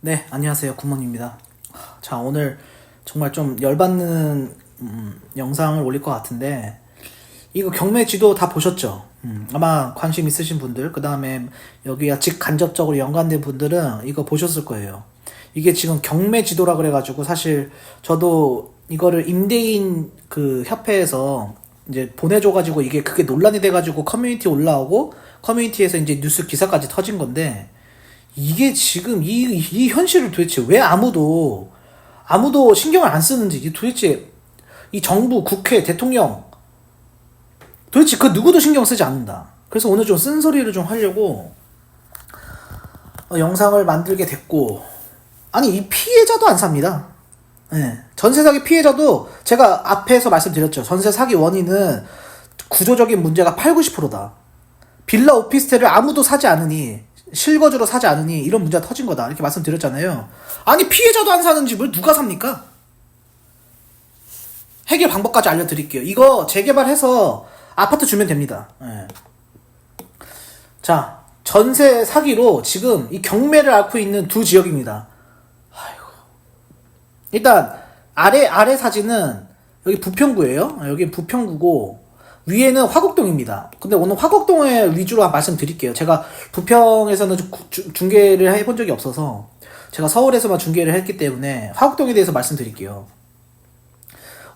네, 안녕하세요. 굿몬입니다. 자, 오늘 정말 좀 열받는 음, 영상을 올릴 것 같은데 이거 경매 지도 다 보셨죠? 음, 아마 관심 있으신 분들, 그 다음에 여기와 직 간접적으로 연관된 분들은 이거 보셨을 거예요. 이게 지금 경매 지도라 그래가지고 사실 저도 이거를 임대인 그 협회에서 이제 보내줘가지고 이게 그게 논란이 돼가지고 커뮤니티 올라오고 커뮤니티에서 이제 뉴스 기사까지 터진 건데 이게 지금 이, 이 현실을 도대체 왜 아무도 아무도 신경을 안 쓰는지 이게 도대체 이 정부, 국회, 대통령 도대체 그 누구도 신경 쓰지 않는다. 그래서 오늘 좀 쓴소리를 좀 하려고 어, 영상을 만들게 됐고 아니 이 피해자도 안 삽니다. 예. 전세 사기 피해자도 제가 앞에서 말씀드렸죠. 전세 사기 원인은 구조적인 문제가 8, 90%다. 빌라 오피스텔을 아무도 사지 않으니 실거주로 사지 않으니 이런 문제가 터진 거다. 이렇게 말씀드렸잖아요. 아니 피해자도 안 사는 집을 누가 삽니까? 해결 방법까지 알려드릴게요. 이거 재개발해서 아파트 주면 됩니다. 예. 자, 전세 사기로 지금 이 경매를 앓고 있는 두 지역입니다. 아이고. 일단 아래 아래 사진은 여기 부평구예요. 여기 부평구고 위에는 화곡동입니다. 근데 오늘 화곡동에 위주로 말씀드릴게요. 제가 부평에서는 중계를 해본 적이 없어서 제가 서울에서만 중계를 했기 때문에 화곡동에 대해서 말씀드릴게요.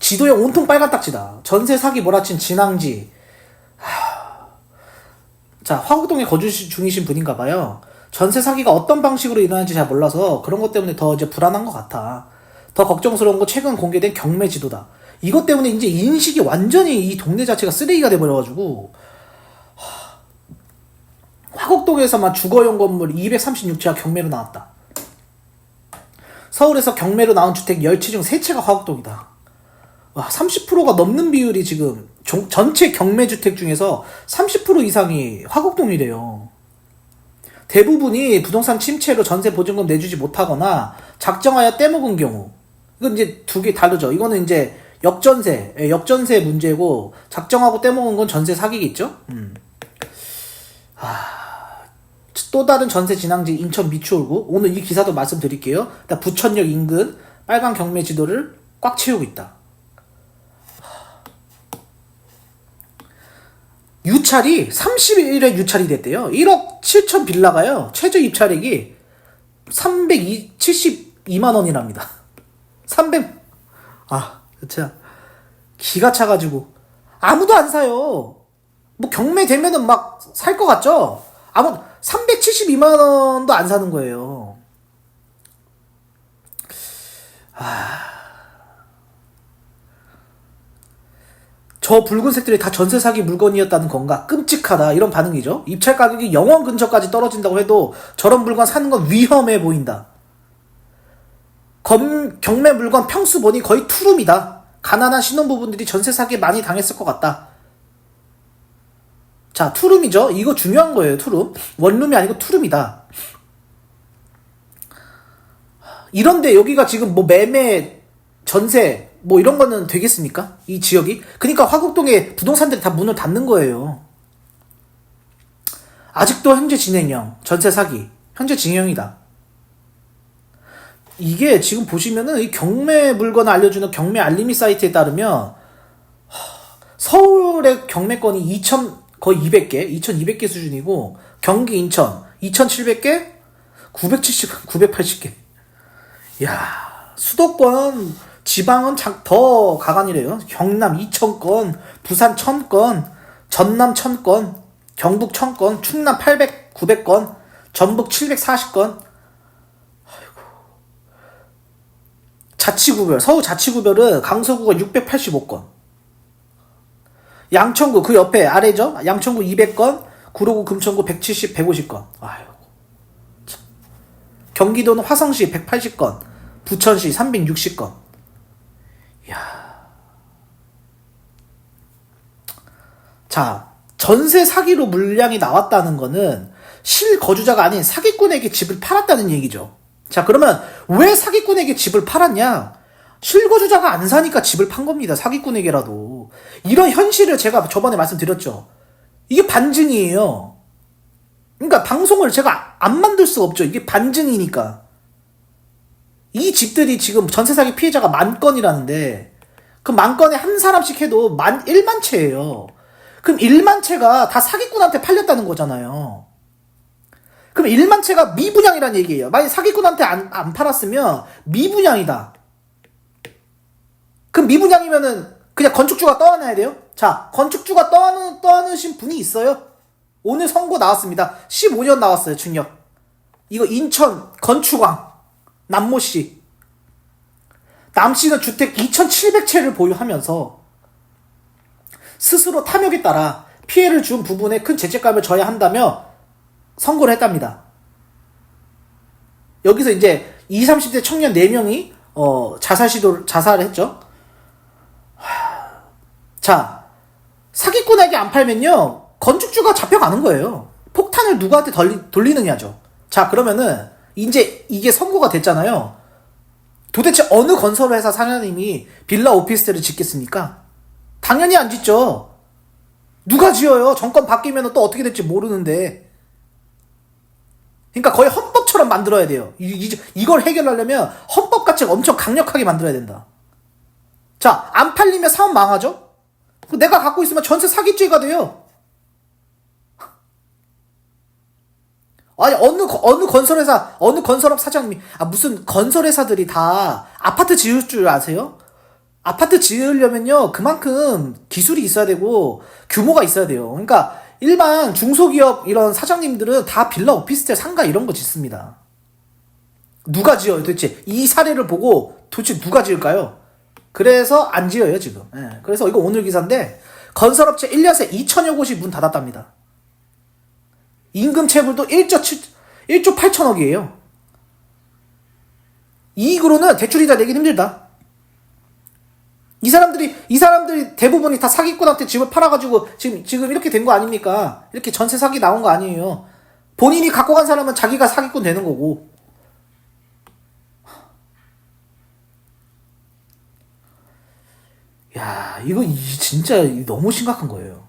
지도에 온통 빨간 딱지다. 전세 사기 몰아친 진앙지. 하... 자, 화곡동에 거주 시- 중이신 분인가 봐요. 전세 사기가 어떤 방식으로 일어나는지 잘 몰라서 그런 것 때문에 더 이제 불안한 것 같아. 더 걱정스러운 건 최근 공개된 경매 지도다. 이것 때문에 이제 인식이 완전히 이 동네 자체가 쓰레기가 돼버려가지고 하... 화곡동에서만 주거용 건물 236채가 경매로 나왔다. 서울에서 경매로 나온 주택 10채 중 3채가 화곡동이다. 와, 30%가 넘는 비율이 지금 종- 전체 경매 주택 중에서 30% 이상이 화곡동이래요. 대부분이 부동산 침체로 전세 보증금 내주지 못하거나 작정하여 떼먹은 경우. 이건 이제 두 개 다르죠. 이거는 이제 역전세, 예, 역전세 문제고 작정하고 떼먹은 건 전세 사기겠죠. 음. 아, 또 다른 전세 진앙지 인천 미추홀구. 오늘 이 기사도 말씀드릴게요. 일단 부천역 인근 빨간 경매 지도를 꽉 채우고 있다. 유찰이 31에 유찰이 됐대요. 1억 7천 빌라가요. 최저 입찰액이 372만 원이랍니다. 300 아, 진짜 기가 차가지고 아무도 안 사요. 뭐 경매 되면은 막 살 것 같죠? 아무 372만 원도 안 사는 거예요. 저 붉은색들이 다 전세 사기 물건이었다는 건가? 끔찍하다. 이런 반응이죠. 입찰 가격이 영원 근처까지 떨어진다고 해도 저런 물건 사는 건 위험해 보인다. 검, 경매 물건 평수 보니 거의 투룸이다. 가난한 신혼부부들이 전세 사기에 많이 당했을 것 같다. 자, 투룸이죠. 이거 중요한 거예요, 투룸. 원룸이 아니고 투룸이다. 이런데 여기가 지금 뭐 매매, 전세, 뭐 이런 거는 되겠습니까? 이 지역이? 그러니까 화곡동에 부동산들이 다 문을 닫는 거예요. 아직도 현재 진행형, 전세 사기, 현재 진행형이다. 이게 지금 보시면은 이 경매 물건을 알려주는 경매 알림이 사이트에 따르면 하, 서울의 경매건이 2천 거의 200개, 2,200개 수준이고 경기 인천 2,700개, 970, 980개. 야 수도권 지방은 자- 더 가관이래요. 경남 2,000건, 부산 1,000건, 전남 1,000건, 경북 1,000건, 충남 800, 900건, 전북 740건. 자치구별, 서울 자치구별은 강서구가 685건. 양천구 그 옆에 아래죠? 양천구 200건, 구로구 금천구 170, 150건. 아이고. 참. 경기도는 화성시 180건, 부천시 360건. 자, 전세 사기로 물량이 나왔다는 거는 실거주자가 아닌 사기꾼에게 집을 팔았다는 얘기죠. 자, 그러면 왜 사기꾼에게 집을 팔았냐? 실거주자가 안 사니까 집을 판 겁니다. 사기꾼에게라도. 이런 현실을 제가 저번에 말씀드렸죠. 이게 반증이에요. 그러니까 방송을 제가 안 만들 수가 없죠. 이게 반증이니까. 이 집들이 지금 전세 사기 피해자가 만 건이라는데 그 만 건에 한 사람씩 해도 만 1만 채예요. 그럼 1만 채가 다 사기꾼한테 팔렸다는 거잖아요. 그럼 1만 채가 미분양이라는 얘기예요. 만약 사기꾼한테 안, 안 팔았으면 미분양이다. 그럼 미분양이면은 그냥 건축주가 떠안아야 돼요? 자, 건축주가 떠안으, 떠안으신 분이 있어요. 오늘 선고 나왔습니다. 15년 나왔어요, 중력. 이거 인천 건축왕 남모 씨. 남 씨는 주택 2,700채를 보유하면서 스스로 탐욕에 따라 피해를 준 부분에 큰 죄책감을 져야 한다며 선고를 했답니다. 여기서 이제 20, 30대 청년 4명이 어, 자살 시도 자살을 했죠. 하... 자, 사기꾼에게 안 팔면요. 건축주가 잡혀가는 거예요. 폭탄을 누구한테 돌리, 돌리느냐죠. 자, 그러면은 이제 이게 선고가 됐잖아요. 도대체 어느 건설회사 사장님이 빌라 오피스텔을 짓겠습니까? 당연히 안 짓죠. 누가 지어요? 정권 바뀌면 또 어떻게 될지 모르는데. 그러니까 거의 헌법처럼 만들어야 돼요. 이, 이, 이걸 해결하려면 헌법 가치가 엄청 강력하게 만들어야 된다. 자, 안 팔리면 사업 망하죠? 내가 갖고 있으면 전세 사기죄가 돼요. 아니 어느 거- 어느 건설회사 어느 건설업 사장님이 아 무슨 건설회사들이 다 아파트 지을 줄 아세요? 아파트 지으려면요 그만큼 기술이 있어야 되고 규모가 있어야 돼요. 그러니까 일반 중소기업 이런 사장님들은 다 빌라 오피스텔 상가 이런 거 짓습니다. 누가 지어요 도대체 이 사례를 보고 도대체 누가 지을까요? 그래서 안 지어요 지금. 예, 그래서 이거 오늘 기사인데 건설업체 1년새 2천여 곳이 문 닫았답니다. 임금 체불도 1조 7, 1조 8천억이에요. 이익으로는 대출이자 내기 힘들다. 이 사람들이 이 사람들이 대부분이 다 사기꾼한테 집을 팔아가지고 지금 지금 이렇게 된 거 아닙니까? 이렇게 전세 사기 나온 거 아니에요. 본인이 갖고 간 사람은 자기가 사기꾼 되는 거고. 야 이거 이- 진짜 너무 심각한 거예요.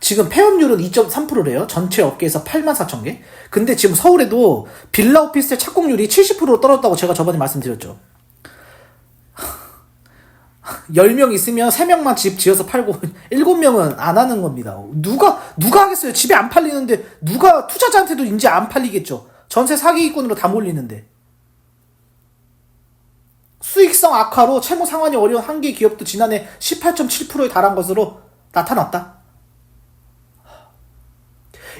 지금 폐업률은 2.3%래요. 전체 업계에서 8만 4천 개. 근데 지금 서울에도 빌라 오피스텔 착공률이 70% 떨어졌다고 제가 저번에 말씀드렸죠. 10명 있으면 3명만 집 지어서 팔고 7명은 안 하는 겁니다. 누가 누가 하겠어요? 집이 안 팔리는데 누가 투자자한테도 이제 안 팔리겠죠. 전세 사기꾼으로 다 몰리는데. 수익성 악화로 채무 상환이 어려운 한 개 기업도 지난해 18.7%에 달한 것으로 나타났다.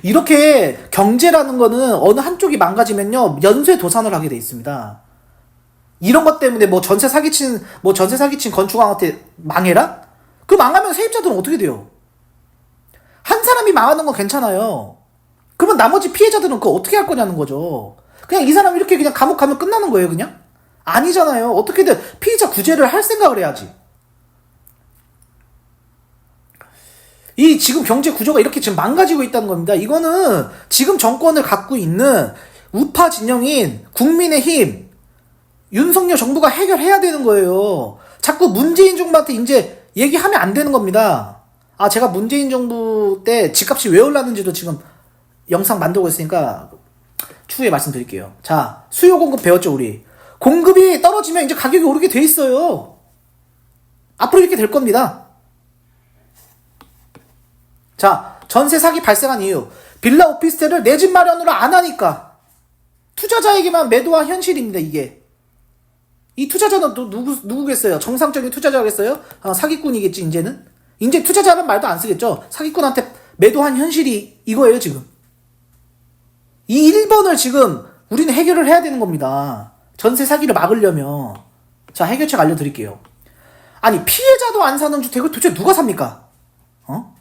이렇게 경제라는 거는 어느 한쪽이 망가지면요 연쇄 도산을 하게 돼 있습니다. 이런 것 때문에 뭐 전세 사기친 뭐 전세 사기친 건축왕한테 망해라? 그 망하면 세입자들은 어떻게 돼요? 한 사람이 망하는 건 괜찮아요. 그러면 나머지 피해자들은 그거 어떻게 할 거냐는 거죠. 그냥 이 사람 이렇게 그냥 감옥 가면 끝나는 거예요, 그냥? 아니잖아요. 어떻게든 피해자 구제를 할 생각을 해야지. 이 지금 경제 구조가 이렇게 지금 망가지고 있다는 겁니다. 이거는 지금 정권을 갖고 있는 우파 진영인 국민의힘, 윤석열 정부가 해결해야 되는 거예요. 자꾸 문재인 정부한테 이제 얘기하면 안 되는 겁니다. 아, 제가 문재인 정부 때 집값이 왜 올랐는지도 지금 영상 만들고 있으니까 추후에 말씀드릴게요. 자, 수요 공급 배웠죠, 우리. 공급이 떨어지면 이제 가격이 오르게 돼 있어요. 앞으로 이렇게 될 겁니다. 자, 전세 사기 발생한 이유. 빌라 오피스텔을 내 집 마련으로 안 하니까. 투자자에게만 매도한 현실입니다, 이게. 이 투자자는 또 누구, 누구겠어요? 정상적인 투자자겠어요? 아, 사기꾼이겠지, 이제는? 이제 투자자는 말도 안 쓰겠죠? 사기꾼한테 매도한 현실이 이거예요, 지금. 이 1번을 지금 우리는 해결을 해야 되는 겁니다. 전세 사기를 막으려면. 자, 해결책 알려드릴게요. 아니, 피해자도 안 사는 주택을 도대체 누가 삽니까? 어?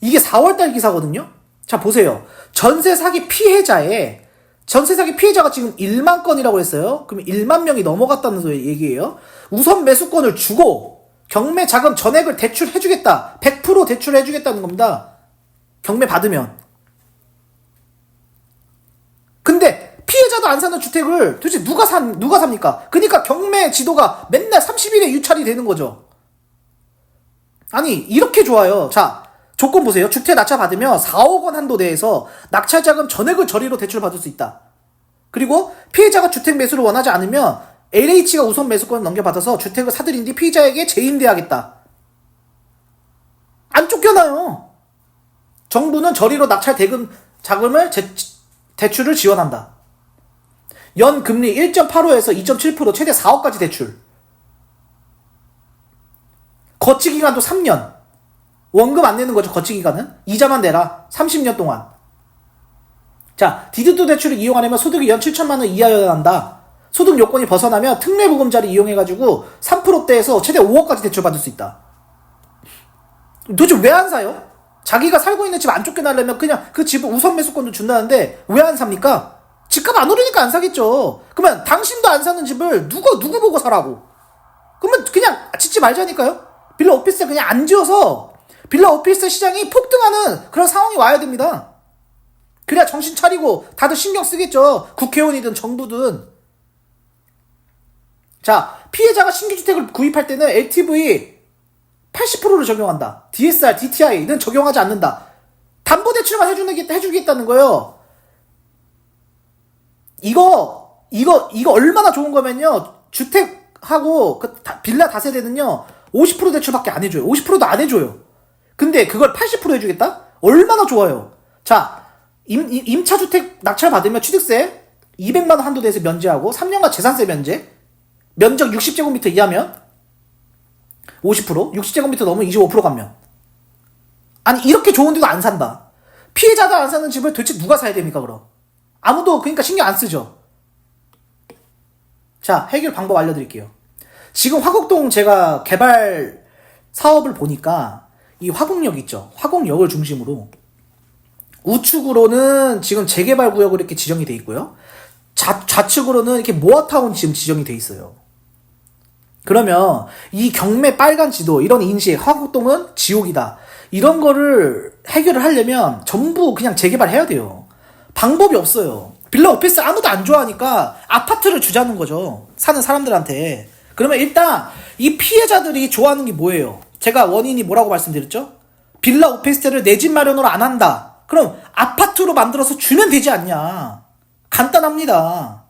이게 4월달 기사거든요? 자, 보세요. 전세 사기 피해자의, 전세 사기 피해자가 지금 1만 건이라고 했어요? 그러면 1만 명이 넘어갔다는 소리 얘기예요? 우선 매수권을 주고, 경매 자금 전액을 대출해주겠다. 100% 대출해주겠다는 겁니다. 경매 받으면. 근데, 피해자도 안 사는 주택을 도대체 누가 산, 누가 삽니까? 그니까 경매 지도가 맨날 30일에 유찰이 되는 거죠. 아니, 이렇게 좋아요. 자, 조건 보세요. 주택 낙찰 받으면 4억 원 한도 내에서 낙찰 자금 전액을 저리로 대출 받을 수 있다. 그리고 피해자가 주택 매수를 원하지 않으면 LH가 우선 매수권을 넘겨받아서 주택을 사들인 뒤 피해자에게 재임대하겠다. 안 쫓겨나요. 정부는 저리로 낙찰 대금 자금을 제, 대출을 지원한다. 연 금리 1.85에서 2.7% 최대 4억까지 대출. 거치 기간도 3년. 원금 안 내는 거죠, 거치 기간은. 이자만 내라. 30년 동안. 자, 디드도 대출을 이용하려면 소득이 연 7천만 원 이하여야 한다. 소득 요건이 벗어나면 특례보금자를 이용해가지고 3%대에서 최대 5억까지 대출받을 수 있다. 도대체 왜 안 사요? 자기가 살고 있는 집 안 쫓겨나려면 그냥 그 집을 우선 매수권도 준다는데 왜 안 삽니까? 집값 안 오르니까 안 사겠죠. 그러면 당신도 안 사는 집을 누가 누구 보고 사라고? 그러면 그냥 짓지 말자니까요. 빌라 오피스텔 그냥 안 지어서 빌라 오피스텔 시장이 폭등하는 그런 상황이 와야 됩니다. 그래야 정신 차리고 다들 신경 쓰겠죠. 국회의원이든 정부든. 자, 피해자가 신규 주택을 구입할 때는 LTV 80%를 적용한다. DSR, DTI는 적용하지 않는다. 담보 대출만 해주겠, 해주겠다는 거예요. 이거, 이거, 이거 얼마나 좋은 거면요. 주택하고 그 다- 빌라 다세대는요. 50% 대출밖에 안 해줘요. 50%도 안 해줘요. 근데 그걸 80% 해주겠다? 얼마나 좋아요. 자, 임, 임- 임차주택 낙찰 받으면 취득세 200만원 한도 내에서 면제하고 3년간 재산세 면제 면적 60제곱미터 이하면 50%, 60제곱미터 넘으면 25% 감면. 아니 이렇게 좋은 데도 안 산다. 피해자도 안 사는 집을 도대체 누가 사야 됩니까 그럼? 아무도 그러니까 신경 안 쓰죠. 자 해결 방법 알려드릴게요. 지금 화곡동 제가 개발 사업을 보니까 이 화곡역 있죠. 화곡역을 중심으로. 우측으로는 지금 재개발 구역으로 이렇게 지정이 돼 있고요. 좌, 좌측으로는 이렇게 모아타운 지금 지정이 돼 있어요. 그러면 이 경매 빨간 지도 이런 인식 화곡동은 지옥이다. 이런 거를 해결을 하려면 전부 그냥 재개발해야 돼요. 방법이 없어요. 빌라 오피스 아무도 안 좋아하니까 아파트를 주자는 거죠. 사는 사람들한테. 그러면 일단 이 피해자들이 좋아하는 게 뭐예요 제가 원인이 뭐라고 말씀드렸죠 빌라 오피스텔을 내 집 마련으로 안 한다 그럼 아파트로 만들어서 주면 되지 않냐 간단합니다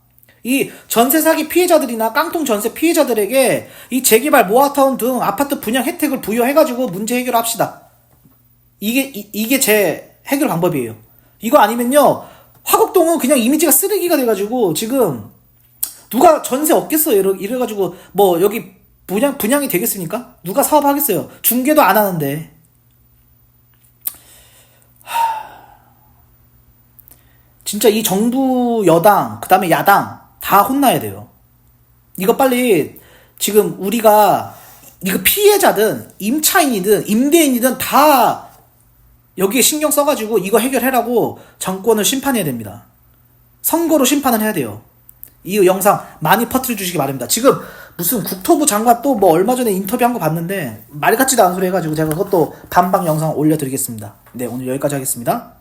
이 전세 사기 피해자들이나 깡통 전세 피해자들에게 이 재개발 모아타운 등 아파트 분양 혜택을 부여해가지고 문제 해결합시다. 이게 이, 이게 제 해결 방법이에요. 이거 아니면요 화곡동은 그냥 이미지가 쓰레기가 돼가지고 지금 누가 전세 없겠어요. 이래, 이래가지고 뭐 여기 분양 분양이 되겠습니까? 누가 사업하겠어요? 중개도 안 하는데. 진짜 이 정부 여당 그 다음에 야당 다 혼나야 돼요. 이거 빨리 지금 우리가 이거 피해자든 임차인이든 임대인이든 다 여기에 신경 써가지고 이거 해결해라고 정권을 심판해야 됩니다. 선거로 심판을 해야 돼요. 이 영상 많이 퍼뜨려 주시기 바랍니다. 지금 무슨 국토부 장관 또 뭐 얼마 전에 인터뷰한 거 봤는데 말 같지도 않은 소리 해가지고 제가 그것도 반박 영상 올려드리겠습니다. 네 오늘 여기까지 하겠습니다.